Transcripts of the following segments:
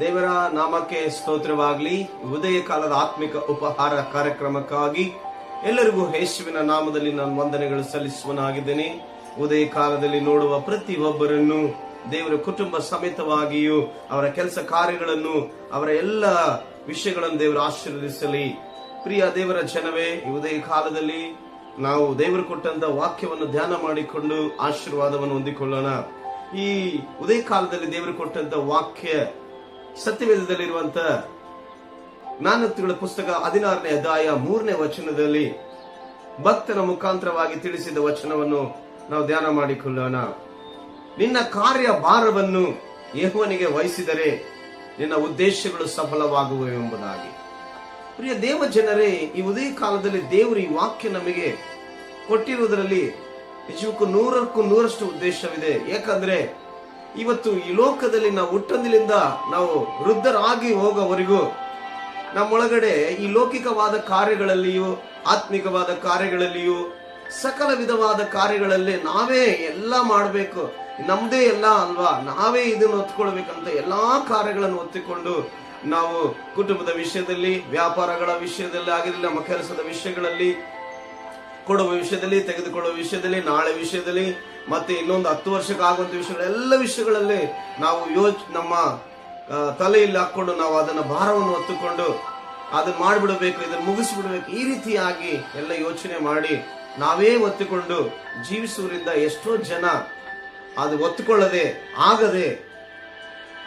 ದೇವರ ನಾಮಕ್ಕೆ ಸ್ತೋತ್ರವಾಗಲಿ. ಉದಯ ಕಾಲದ ಆತ್ಮಿಕ ಉಪಹಾರ ಕಾರ್ಯಕ್ರಮಕ್ಕಾಗಿ ಎಲ್ಲರಿಗೂ ಯೇಸುವಿನ ನಾಮದಲ್ಲಿ ನಾನು ವಂದನೆಗಳು ಸಲ್ಲಿಸುವನಾಗಿದ್ದೇನೆ. ಉದಯ ಕಾಲದಲ್ಲಿ ನೋಡುವ ಪ್ರತಿ ಒಬ್ಬರನ್ನು ದೇವರ ಕುಟುಂಬ ಸಮೇತವಾಗಿಯೂ ಅವರ ಕೆಲಸ ಕಾರ್ಯಗಳನ್ನು, ಅವರ ಎಲ್ಲ ವಿಷಯಗಳನ್ನು ದೇವರು ಆಶೀರ್ವದಿಸಲಿ. ಪ್ರಿಯ ದೇವರ ಜನವೇ ಉದಯ ಕಾಲದಲ್ಲಿ ನಾವು ದೇವರು ಕೊಟ್ಟಂತ ವಾಕ್ಯವನ್ನು ಧ್ಯಾನ ಮಾಡಿಕೊಂಡು ಆಶೀರ್ವಾದವನ್ನು ಹೊಂದಿಕೊಳ್ಳೋಣ. ಈ ಉದಯ ಕಾಲದಲ್ಲಿ ದೇವರು ಕೊಟ್ಟಂತ ವಾಕ್ಯ ಸತ್ಯವೇದದಲ್ಲಿರುವಂತ ಜ್ಞಾನೋಕ್ತಿಗಳ ಪುಸ್ತಕ ಹದಿನಾರನೇ ಅಧ್ಯಾಯ ಮೂರನೇ ವಚನದಲ್ಲಿ ಭಕ್ತನ ಮುಖಾಂತರವಾಗಿ ತಿಳಿಸಿದ ವಚನವನ್ನು ನಾವು ಧ್ಯಾನ ಮಾಡಿಕೊಳ್ಳೋಣ. ನಿನ್ನ ಕಾರ್ಯ ಭಾರವನ್ನು ಯಹುವನಿಗೆ ವಹಿಸಿದರೆ ನಿನ್ನ ಉದ್ದೇಶಗಳು ಸಫಲವಾಗುವೆ ಎಂಬುದಾಗಿ. ಪ್ರಿಯ ದೇವ ಜನರೇ ಈ ಉದಯ ಕಾಲದಲ್ಲಿ ದೇವರು ಈ ವಾಕ್ಯ ನಮಗೆ ಕೊಟ್ಟಿರುವುದರಲ್ಲಿ ನಿಜಕ್ಕೂ ನೂರಕ್ಕೂ ನೂರಷ್ಟು ಉದ್ದೇಶವಿದೆ. ಯಾಕಂದ್ರೆ ಇವತ್ತು ಈ ಲೋಕದಲ್ಲಿ ನಾವು ಹುಟ್ಟಂದಿಲಿಂದ ನಾವು ವೃದ್ಧರಾಗಿ ಹೋಗೋವರೆಗೂ ನಮ್ಮೊಳಗಡೆ ಈ ಲೌಕಿಕವಾದ ಕಾರ್ಯಗಳಲ್ಲಿಯೂ, ಆತ್ಮಿಕವಾದ ಕಾರ್ಯಗಳಲ್ಲಿಯೂ, ಸಕಲ ವಿಧವಾದ ಕಾರ್ಯಗಳಲ್ಲಿ ನಾವೇ ಎಲ್ಲ ಮಾಡಬೇಕು. ನಮ್ದೇ ಎಲ್ಲ ಅಲ್ವಾ? ನಾವೇ ಇದನ್ನು ಒತ್ಕೊಳ್ಬೇಕಂತ ಎಲ್ಲಾ ಕಾರ್ಯಗಳನ್ನು ಒತ್ತಿಕೊಂಡು ನಾವು ಕುಟುಂಬದ ವಿಷಯದಲ್ಲಿ, ವ್ಯಾಪಾರಗಳ ವಿಷಯದಲ್ಲಿ ಆಗಿರಲಿ, ನಮ್ಮ ಕೆಲಸದ ವಿಷಯಗಳಲ್ಲಿ ಕೊಡುವ ವಿಷಯದಲ್ಲಿ, ತೆಗೆದುಕೊಳ್ಳುವ ವಿಷಯದಲ್ಲಿ, ನಾಳೆ ವಿಷಯದಲ್ಲಿ, ಮತ್ತೆ ಇನ್ನೊಂದು ಹತ್ತು ವರ್ಷಕ್ಕೆ ಆಗುವಂತ ಎಲ್ಲ ವಿಷಯಗಳಲ್ಲಿ ನಾವು ಯೋಚ್, ನಮ್ಮ ತಲೆಯಲ್ಲಿ ಹಾಕೊಂಡು ನಾವು ಅದನ್ನ ಭಾರವನ್ನು ಹೊತ್ತುಕೊಂಡು ಅದನ್ನ ಮಾಡಿಬಿಡಬೇಕು, ಇದನ್ನ ಮುಗಿಸ್ಬಿಡ್ಬೇಕು, ಈ ರೀತಿಯಾಗಿ ಎಲ್ಲ ಯೋಚನೆ ಮಾಡಿ ನಾವೇ ಒತ್ತಿಕೊಂಡು ಜೀವಿಸುವುದರಿಂದ ಎಷ್ಟೋ ಜನ ಅದು ಒತ್ತುಕೊಳ್ಳದೆ, ಆಗದೆ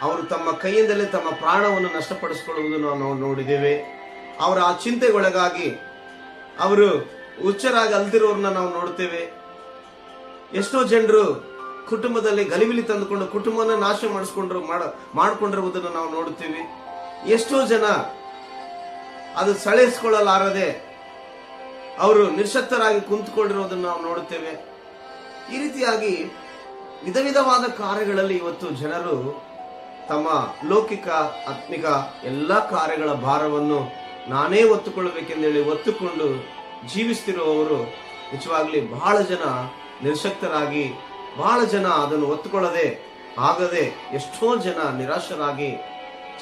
ಅವರು ತಮ್ಮ ಕೈಯಿಂದಲೇ ತಮ್ಮ ಪ್ರಾಣವನ್ನು ನಷ್ಟಪಡಿಸಿಕೊಳ್ಳುವುದನ್ನು ನಾವು ನೋಡಿದ್ದೇವೆ. ಅವರ ಆ ಚಿಂತೆಗೊಳಗಾಗಿ ಅವರು ಹುಚ್ಚರಾಗಿ ಅಲ್ದಿರೋರ್ನ ನಾವು ನೋಡ್ತೇವೆ. ಎಷ್ಟೋ ಜನರು ಕುಟುಂಬದಲ್ಲಿ ಗಲಿಬಿಲಿ ತಂದುಕೊಂಡು ಕುಟುಂಬನ ನಾಶ ಮಾಡಿಸ್ಕೊಂಡ್ರು, ಮಾಡ, ಮಾಡ್ಕೊಂಡಿರುವುದನ್ನು ನಾವು ನೋಡ್ತೀವಿ ಎಷ್ಟೋ ಜನ ಅದು ಸಳೆಸ್ಕೊಳ್ಳಲಾರದೆ ಅವರು ನಿಶಕ್ತರಾಗಿ ಕುಂತ್ಕೊಂಡಿರೋದನ್ನು ನಾವು ನೋಡುತ್ತೇವೆ. ಈ ರೀತಿಯಾಗಿ ವಿಧ ವಿಧವಾದ ಕಾರ್ಯಗಳಲ್ಲಿ ಇವತ್ತು ಜನರು ತಮ್ಮ ಲೌಕಿಕ, ಆತ್ಮಿಕ ಎಲ್ಲ ಕಾರ್ಯಗಳ ಭಾರವನ್ನು ನಾನೇ ಒತ್ತುಕೊಳ್ಳಬೇಕೆಂದೇಳಿ ಒತ್ತುಕೊಂಡು ಜೀವಿಸ್ತಿರುವವರು ನಿಜವಾಗ್ಲಿ ಬಹಳ ಜನ ನಿರ್ಶಕ್ತರಾಗಿ, ಬಹಳ ಜನ ಅದನ್ನು ಒತ್ತುಕೊಳ್ಳದೆ, ಆಗದೆ ಎಷ್ಟೋ ಜನ ನಿರಾಶರಾಗಿ,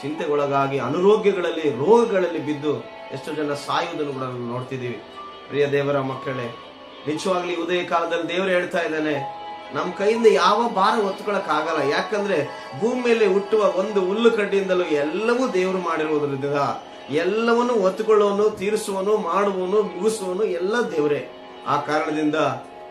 ಚಿಂತೆಗೊಳಗಾಗಿ, ಅನಾರೋಗ್ಯಗಳಲ್ಲಿ, ರೋಗಗಳಲ್ಲಿ ಬಿದ್ದು ಎಷ್ಟೋ ಜನ ಸಾಯುವುದನ್ನು ಕೂಡ ನಾವು ನೋಡ್ತಿದ್ದೀವಿ. ಪ್ರಿಯ ದೇವರ ಮಕ್ಕಳೇ, ನಿಜವಾಗ್ಲಿ ಉದಯ ಕಾಲದಲ್ಲಿ ದೇವರು ಹೇಳ್ತಾ ಇದ್ದಾನೆ, ನಮ್ಮ ಕೈಯಿಂದ ಯಾವ ಭಾರ ಆಗಲ್ಲ ಯಾಕಂದ್ರೆ ಭೂಮಿ ಹುಟ್ಟುವ ಒಂದು ಹುಲ್ಲು ಕಡ್ಡಿಯಿಂದಲೂ ಎಲ್ಲವೂ ದೇವರು ಮಾಡಿರುವುದರಿಂದ ಎಲ್ಲವನ್ನು ಒತ್ತುಕೊಳ್ಳುವನು, ತೀರಿಸುವನು, ಮಾಡುವನು, ಮುಗಿಸುವನು ಎಲ್ಲ ದೇವರೇ. ಆ ಕಾರಣದಿಂದ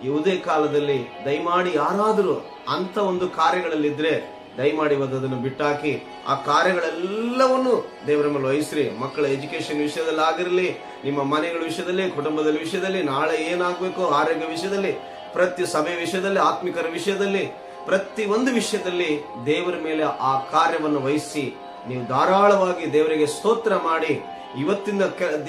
ಯಾವುದೇ ಕಾಲದಲ್ಲಿ ದಯಮಾಡಿ ಯಾರಾದರೂ ಅಂತ ಒಂದು ಕಾರ್ಯಗಳಲ್ಲಿದ್ರೆ ದಯಮಾಡಿ ಅದನ್ನು ಬಿಟ್ಟಾಕಿ, ಆ ಕಾರ್ಯಗಳೆಲ್ಲವನ್ನು ದೇವರ ಮೇಲೆ ವಹಿಸ್ರಿ. ಮಕ್ಕಳ ಎಜುಕೇಶನ್ ವಿಷಯದಲ್ಲಿ ಆಗಿರಲಿ, ನಿಮ್ಮ ಮನೆಗಳ ವಿಷಯದಲ್ಲಿ, ಕುಟುಂಬದ ವಿಷಯದಲ್ಲಿ, ನಾಳೆ ಏನಾಗಬೇಕು, ಆರೋಗ್ಯ ವಿಷಯದಲ್ಲಿ, ಪ್ರತಿ ಸಭೆ ವಿಷಯದಲ್ಲಿ, ಆತ್ಮಿಕರ ವಿಷಯದಲ್ಲಿ, ಪ್ರತಿ ಒಂದು ವಿಷಯದಲ್ಲಿ ದೇವರ ಮೇಲೆ ಆ ಕಾರ್ಯವನ್ನು ವಹಿಸಿ ನೀವು ಧಾರಾಳವಾಗಿ ದೇವರಿಗೆ ಸ್ತೋತ್ರ ಮಾಡಿ ಇವತ್ತಿನ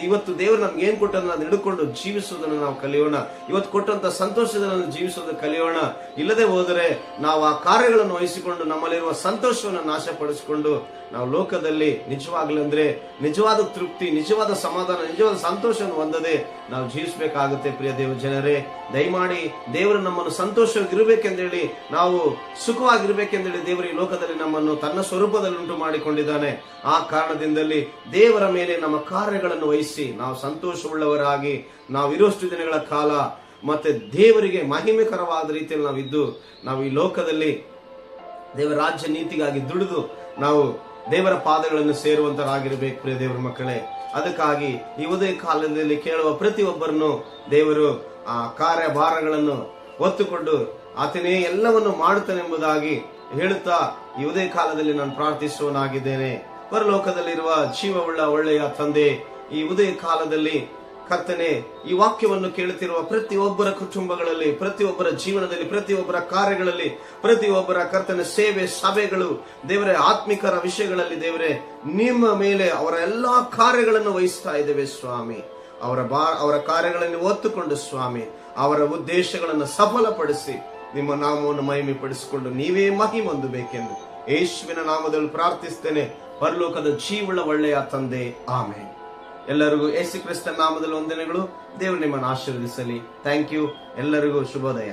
ಇವತ್ತು ದೇವರು ನಮ್ಗೆ ಏನ್ ಕೊಟ್ಟದನ್ನ ಅದನ್ನ ಹಿಡ್ಕೊಂಡು ಜೀವಿಸೋದನ್ನ ನಾವು ಕಲಿಯೋಣ. ಇವತ್ತು ಕೊಟ್ಟಂತ ಸಂತೋಷದನ್ನ ಜೀವಿಸೋದನ್ನು ಕಲಿಯೋಣ. ಇಲ್ಲದೆ ಹೋದರೆ ನಾವು ಆ ಕಾರ್ಯಗಳನ್ನು ವಹಿಸಿಕೊಂಡು ನಮ್ಮಲ್ಲಿರುವ ಸಂತೋಷವನ್ನು ನಾಶಪಡಿಸಿಕೊಂಡು ನಾವು ಲೋಕದಲ್ಲಿ ನಿಜವಾಗ್ಲಂದ್ರೆ ನಿಜವಾದ ತೃಪ್ತಿ, ನಿಜವಾದ ಸಮಾಧಾನ, ನಿಜವಾದ ಸಂತೋಷವನ್ನು ಹೊಂದದೆ ನಾವು ಜೀವಿಸಬೇಕಾಗುತ್ತೆ ಪ್ರಿಯ ದೇವ ಜನರೇ. ದಯಮಾಡಿ ದೇವರು ನಮ್ಮನ್ನು ಸಂತೋಷವಾಗಿರ್ಬೇಕೆಂದೇಳಿ, ನಾವು ಸುಖವಾಗಿರ್ಬೇಕೆಂದೇಳಿ ದೇವರು ಈ ಲೋಕದಲ್ಲಿ ನಮ್ಮನ್ನು ತನ್ನ ಸ್ವರೂಪದಲ್ಲಿ ಉಂಟು ಮಾಡಿಕೊಂಡಿದ್ದಾನೆ ಆ ಕಾರಣದಿಂದಲೇ ದೇವರ ಮೇಲೆ ಕಾರ್ಯಗಳನ್ನು ವಹಿಸಿ ನಾವು ಸಂತೋಷವುಳ್ಳವರಾಗಿ ನಾವು ಇರುವಷ್ಟು ದಿನಗಳ ಕಾಲ ಮತ್ತೆ ದೇವರಿಗೆ ಮಹಿಮೆಕರವಾದ ರೀತಿಯಲ್ಲಿ ನಾವು ಇದ್ದು ನಾವು ಈ ಲೋಕದಲ್ಲಿ ದೇವರ ರಾಜ್ಯ ನೀತಿಗಾಗಿ ದುಡಿದು ನಾವು ದೇವರ ಪಾದಗಳನ್ನು ಸೇರುವಂತರಾಗಿರ್ಬೇಕು, ಪ್ರಿಯ ದೇವರ ಮಕ್ಕಳೇ. ಅದಕ್ಕಾಗಿ ಈ ಉದಯ ಕಾಲದಲ್ಲಿ ಕೇಳುವ ಪ್ರತಿಯೊಬ್ಬರನ್ನು ದೇವರು ಆ ಕಾರ್ಯಭಾರಗಳನ್ನು ಒತ್ತುಕೊಂಡು ಆತನೇ ಎಲ್ಲವನ್ನು ಮಾಡುತ್ತಾನೆಂಬುದಾಗಿ ಹೇಳುತ್ತಾ ಈ ಉದಯ ಕಾಲದಲ್ಲಿ ನಾನು ಪ್ರಾರ್ಥಿಸುವನಾಗಿದ್ದೇನೆ ಪರಲೋಕದಲ್ಲಿರುವ ಜೀವವುಳ್ಳ ಒಳ್ಳೆಯ ತಂದೆ ಈ ಉದಯ ಕಾಲದಲ್ಲಿ ಕರ್ತನೆ ಈ ವಾಕ್ಯವನ್ನು ಕೇಳುತ್ತಿರುವ ಪ್ರತಿಯೊಬ್ಬರ ಕುಟುಂಬಗಳಲ್ಲಿ, ಪ್ರತಿಯೊಬ್ಬರ ಜೀವನದಲ್ಲಿ, ಪ್ರತಿಯೊಬ್ಬರ ಕಾರ್ಯಗಳಲ್ಲಿ, ಪ್ರತಿಯೊಬ್ಬರ ಕರ್ತನ ಸೇವೆ ಸಭೆಗಳು, ದೇವರೇ ಆತ್ಮಿಕರ ವಿಷಯಗಳಲ್ಲಿ ದೇವರೇ, ನಿಮ್ಮ ಮೇಲೆ ಅವರ ಎಲ್ಲಾ ಕಾರ್ಯಗಳನ್ನು ವಹಿಸ್ತಾ ಇದ್ದೇವೆ ಸ್ವಾಮಿ. ಅವರ ಬಾ, ಅವರ ಕಾರ್ಯಗಳನ್ನು ಒತ್ತುಕೊಂಡು ಸ್ವಾಮಿ. ಅವರ ಉದ್ದೇಶಗಳನ್ನು ಸಫಲಪಡಿಸಿ. ನಿಮ್ಮ ನಾಮವನ್ನು ಮಹಿಮೆ ಪಡಿಸಿಕೊಂಡು ನೀವೇ ಮಹಿಮೊಂದಬೇಕೆಂದು ಯೇಸುವಿನ ನಾಮದಲ್ಲಿ ಪ್ರಾರ್ಥಿಸ್ತೇನೆ. ಪರಲೋಕದ ಜೀವಳ ಒಳ್ಳೆಯ ತಂದೆ. ಆಮೆ ಎಲ್ಲರಿಗೂ ಯೇಸು ಕ್ರಿಸ್ತನ ನಾಮದಲ್ಲಿ ವಂದನೆಗಳು. ದೇವರು ನಿಮ್ಮನ್ನು ಆಶೀರ್ವದಿಸಲಿ. Thank you. ಎಲ್ಲರಿಗೂ ಶುಭೋದಯ.